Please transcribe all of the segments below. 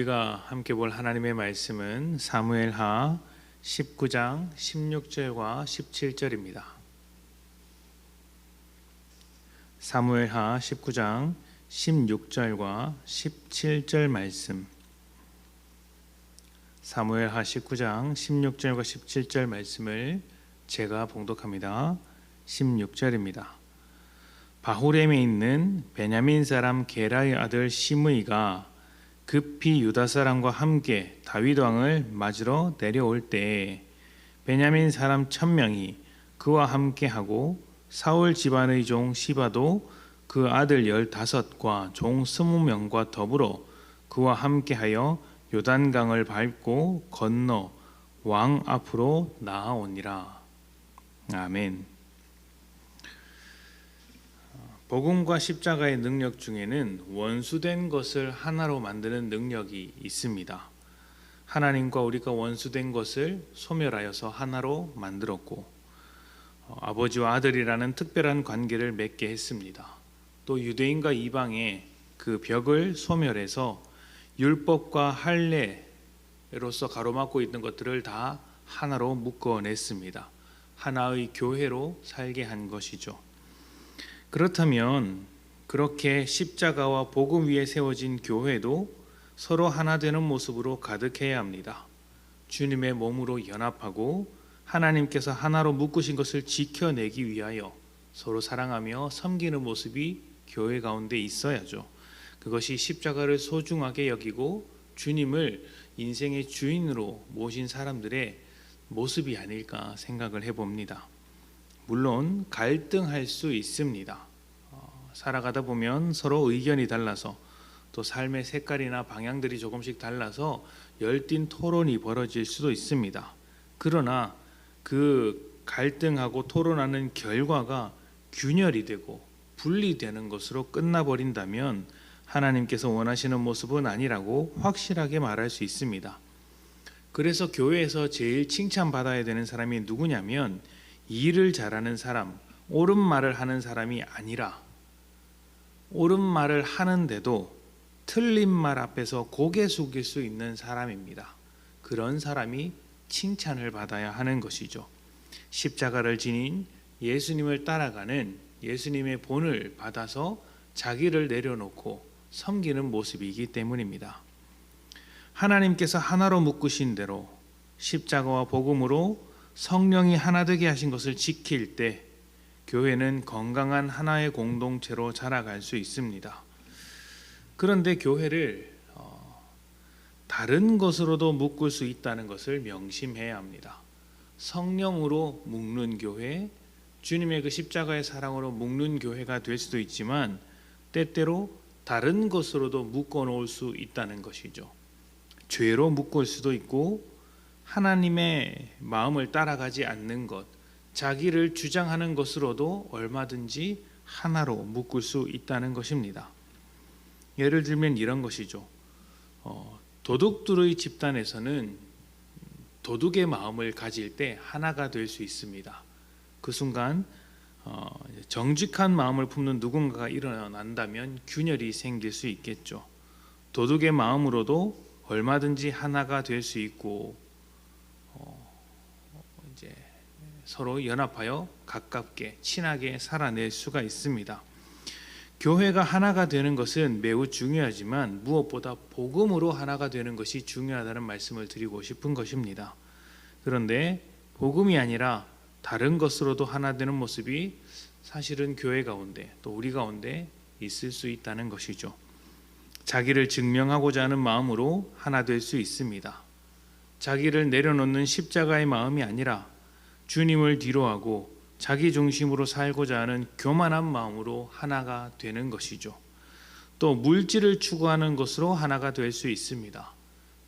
우리가 함께 볼 하나님의 말씀은 사무엘하 19장 16절과 17절입니다. 사무엘하 19장 16절과 17절 말씀. 사무엘하 19장 16절과 17절 말씀을 제가 봉독합니다. 16절입니다. 바후렘에 있는 베냐민 사람 게라의 아들 시므이가 급히 유다 사람과 함께 다윗 왕을 맞으러 내려올 때에 베냐민 사람 천 명이 그와 함께 하고 사울 집안의 종 시바도 그 아들 열다섯과 종 스무 명과 더불어 그와 함께하여 요단강을 밟고 건너 왕 앞으로 나아오니라. 아멘. 복음과 십자가의 능력 중에는 원수된 것을 하나로 만드는 능력이 있습니다. 하나님과 우리가 원수된 것을 소멸하여서 하나로 만들었고 어, 아버지와 아들이라는 특별한 관계를 맺게 했습니다. 또 유대인과 이방의 그 벽을 소멸해서 율법과 할례로서 가로막고 있는 것들을 다 하나로 묶어냈습니다. 하나의 교회로 살게 한 것이죠. 그렇다면 그렇게 십자가와 복음 위에 세워진 교회도 서로 하나 되는 모습으로 가득해야 합니다. 주님의 몸으로 연합하고 하나님께서 하나로 묶으신 것을 지켜내기 위하여 서로 사랑하며 섬기는 모습이 교회 가운데 있어야죠. 그것이 십자가를 소중하게 여기고 주님을 인생의 주인으로 모신 사람들의 모습이 아닐까 생각을 해봅니다. 물론 갈등할 수 있습니다. 어, 살아가다 보면 서로 의견이 달라서 또 삶의 색깔이나 방향들이 조금씩 달라서 열띤 토론이 벌어질 수도 있습니다. 그러나 그 갈등하고 토론하는 결과가 균열이 되고 분리되는 것으로 끝나버린다면 하나님께서 원하시는 모습은 아니라고 확실하게 말할 수 있습니다. 그래서 교회에서 제일 칭찬받아야 되는 사람이 누구냐면 일을 잘하는 사람, 옳은 말을 하는 사람이 아니라 옳은 말을 하는데도 틀린 말 앞에서 고개 숙일 수 있는 사람입니다. 그런 사람이 칭찬을 받아야 하는 것이죠. 십자가를 지닌 예수님을 따라가는 예수님의 본을 받아서 자기를 내려놓고 섬기는 모습이기 때문입니다. 하나님께서 하나로 묶으신 대로 십자가와 복음으로 성령이 하나 되게 하신 것을 지킬 때 교회는 건강한 하나의 공동체로 자라갈 수 있습니다. 그런데 교회를 어, 다른 것으로도 묶을 수 있다는 것을 명심해야 합니다. 성령으로 묶는 교회, 주님의 그 십자가의 사랑으로 묶는 교회가 될 수도 있지만 때때로 다른 것으로도 묶어 놓을 수 있다는 것이죠. 죄로 묶을 수도 있고 하나님의 마음을 따라가지 않는 것, 자기를 주장하는 것으로도 얼마든지 하나로 묶을 수 있다는 것입니다. 예를 들면 이런 것이죠. 어, 도둑들의 집단에서는 도둑의 마음을 가질 때 하나가 될 수 있습니다. 그 순간 어, 정직한 마음을 품는 누군가가 일어난다면 균열이 생길 수 있겠죠. 도둑의 마음으로도 얼마든지 하나가 될 수 있고 어, 이제 서로 연합하여 가깝게 친하게 살아낼 수가 있습니다. 교회가 하나가 되는 것은 매우 중요하지만 무엇보다 복음으로 하나가 되는 것이 중요하다는 말씀을 드리고 싶은 것입니다. 그런데 복음이 아니라 다른 것으로도 하나 되는 모습이 사실은 교회 가운데 또 우리 가운데 있을 수 있다는 것이죠. 자기를 증명하고자 하는 마음으로 하나 될 수 있습니다. 자기를 내려놓는 십자가의 마음이 아니라 주님을 뒤로하고 자기 중심으로 살고자 하는 교만한 마음으로 하나가 되는 것이죠. 또 물질을 추구하는 것으로 하나가 될 수 있습니다.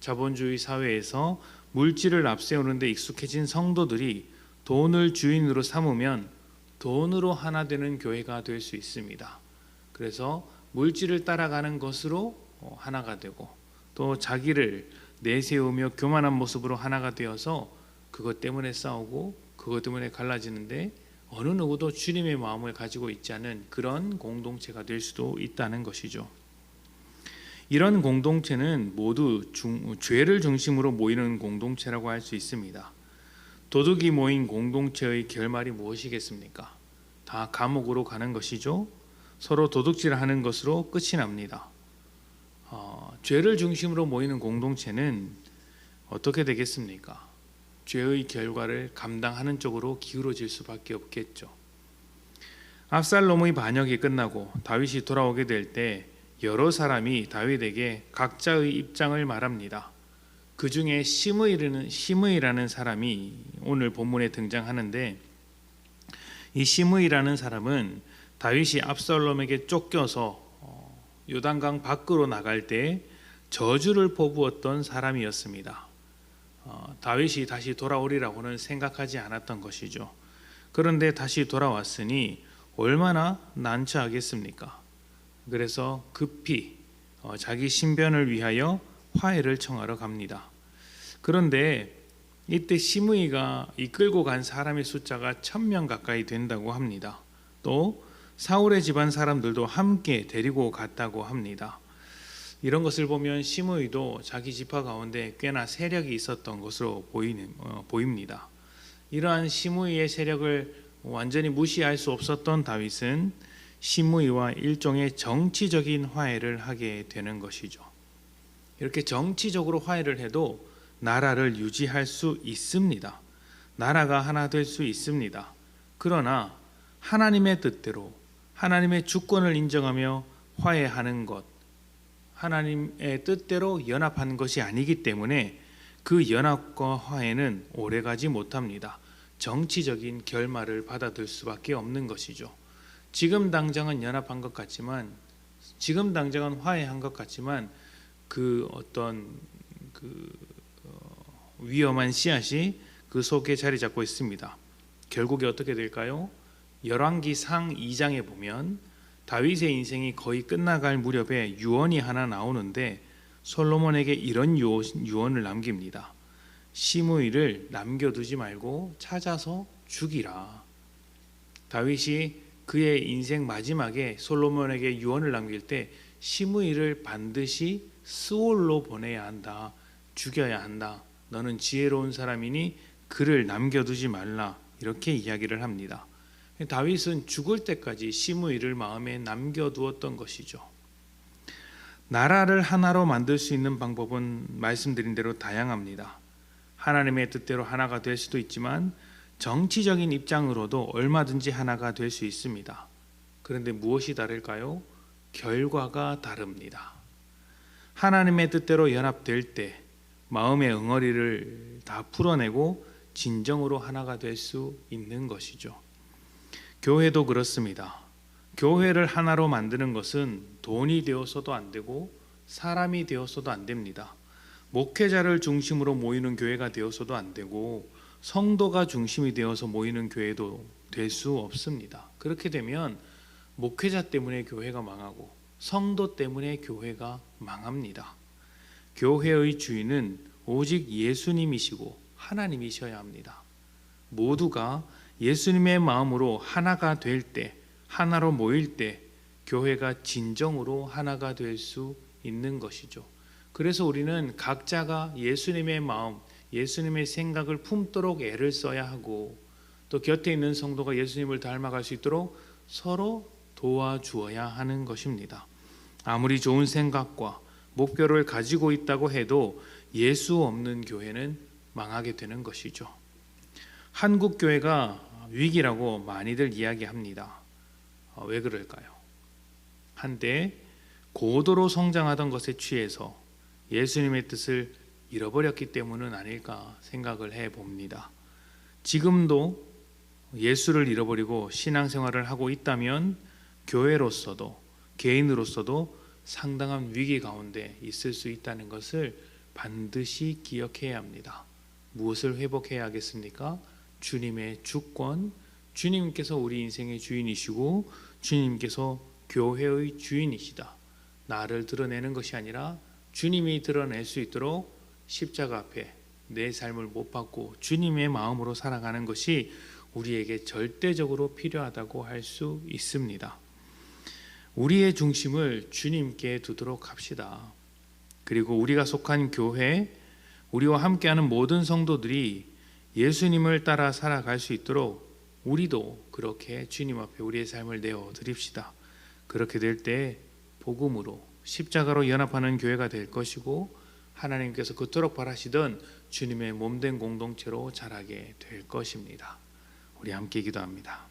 자본주의 사회에서 물질을 앞세우는데 익숙해진 성도들이 돈을 주인으로 삼으면 돈으로 하나 되는 교회가 될 수 있습니다. 그래서 물질을 따라가는 것으로 어, 하나가 되고 또 자기를 내세우며 교만한 모습으로 하나가 되어서 그것 때문에 싸우고 그것 때문에 갈라지는데 어느 누구도 주님의 마음을 가지고 있지 않은 그런 공동체가 될 수도 있다는 것이죠. 이런 공동체는 모두 중, 죄를 중심으로 모이는 공동체라고 할 수 있습니다. 도둑이 모인 공동체의 결말이 무엇이겠습니까? 다 감옥으로 가는 것이죠. 서로 도둑질하는 것으로 끝이 납니다. 어, 죄를 중심으로 모이는 공동체는 어떻게 되겠습니까? 죄의 결과를 감당하는 쪽으로 기울어질 수밖에 없겠죠. 압살롬의 반역이 끝나고 다윗이 돌아오게 될 때 여러 사람이 다윗에게 각자의 입장을 말합니다. 그 중에 시므이라는 시므이라는 사람이 오늘 본문에 등장하는데 이 시므이라는 사람은 다윗이 압살롬에게 쫓겨서 어, 요단강 밖으로 나갈 때 저주를 퍼부었던 사람이었습니다. 어, 다윗이 다시 돌아오리라고는 생각하지 않았던 것이죠. 그런데 다시 돌아왔으니 얼마나 난처하겠습니까? 그래서 급히 어, 자기 신변을 위하여 화해를 청하러 갑니다. 그런데 이때 시므이가 이끌고 간 사람의 숫자가 천 명 가까이 된다고 합니다. 또 사울의 집안 사람들도 함께 데리고 갔다고 합니다. 이런 것을 보면 시므이도 자기 지파 가운데 꽤나 세력이 있었던 것으로 보이는, 어, 보입니다. 이러한 시므이의 세력을 완전히 무시할 수 없었던 다윗은 시므이와 일종의 정치적인 화해를 하게 되는 것이죠. 이렇게 정치적으로 화해를 해도 나라를 유지할 수 있습니다. 나라가 하나 될 수 있습니다. 그러나 하나님의 뜻대로 하나님의 주권을 인정하며 화해하는 것, 하나님의 뜻대로 연합한 것이 아니기 때문에 그 연합과 화해는 오래가지 못합니다. 정치적인 결말을 받아들 수밖에 없는 것이죠. 지금 당장은 연합한 것 같지만 지금 당장은 화해한 것 같지만 그 어떤 그 어, 위험한 씨앗이 그 속에 자리 잡고 있습니다. 결국에 어떻게 될까요? 열왕기상 2장에 보면 다윗의 인생이 거의 끝나갈 무렵에 유언이 하나 나오는데 솔로몬에게 이런 유언을 남깁니다. 시므이를 남겨두지 말고 찾아서 죽이라. 다윗이 그의 인생 마지막에 솔로몬에게 유언을 남길 때 시므이를 반드시 스올로 보내야 한다. 죽여야 한다. 너는 지혜로운 사람이니 그를 남겨두지 말라. 이렇게 이야기를 합니다. 다윗은 죽을 때까지 시므이를 마음에 남겨두었던 것이죠. 나라를 하나로 만들 수 있는 방법은 말씀드린 대로 다양합니다. 하나님의 뜻대로 하나가 될 수도 있지만 정치적인 입장으로도 얼마든지 하나가 될 수 있습니다. 그런데 무엇이 다를까요? 결과가 다릅니다. 하나님의 뜻대로 연합될 때 마음의 응어리를 다 풀어내고 진정으로 하나가 될 수 있는 것이죠. 교회도 그렇습니다. 교회를 하나로 만드는 것은 돈이 되어서도 안 되고 사람이 되어서도 안 됩니다. 목회자를 중심으로 모이는 교회가 되어서도 안 되고 성도가 중심이 되어서 모이는 교회도 될 수 없습니다. 그렇게 되면 목회자 때문에 교회가 망하고 성도 때문에 교회가 망합니다. 교회의 주인은 오직 예수님이시고 하나님이셔야 합니다. 모두가 예수님의 마음으로 하나가 될 때, 하나로 모일 때 교회가 진정으로 하나가 될 수 있는 것이죠. 그래서 우리는 각자가 예수님의 마음, 예수님의 생각을 품도록 애를 써야 하고 또 곁에 있는 성도가 예수님을 닮아갈 수 있도록 서로 도와주어야 하는 것입니다. 아무리 좋은 생각과 목표를 가지고 있다고 해도 예수 없는 교회는 망하게 되는 것이죠. 한국 교회가 위기라고 많이들 이야기합니다. 어, 왜 그럴까요? 한때 고도로 성장하던 것에 취해서 예수님의 뜻을 잃어버렸기 때문은 아닐까 생각을 해 봅니다. 지금도 예수를 잃어버리고 신앙생활을 하고 있다면 교회로서도 개인으로서도 상당한 위기 가운데 있을 수 있다는 것을 반드시 기억해야 합니다. 무엇을 회복해야 하겠습니까? 주님의 주권, 주님께서 우리 인생의 주인이시고 주님께서 교회의 주인이시다. 나를 드러내는 것이 아니라 주님이 드러낼 수 있도록 십자가 앞에 내 삶을 못 받고 주님의 마음으로 살아가는 것이 우리에게 절대적으로 필요하다고 할 수 있습니다. 우리의 중심을 주님께 두도록 합시다. 그리고 우리가 속한 교회, 우리와 함께하는 모든 성도들이 예수님을 따라 살아갈 수 있도록 우리도 그렇게 주님 앞에 우리의 삶을 내어 드립시다. 그렇게 될 때 복음으로 십자가로 연합하는 교회가 될 것이고 하나님께서 그토록 바라시던 주님의 몸된 공동체로 자라게 될 것입니다. 우리 함께 기도합니다.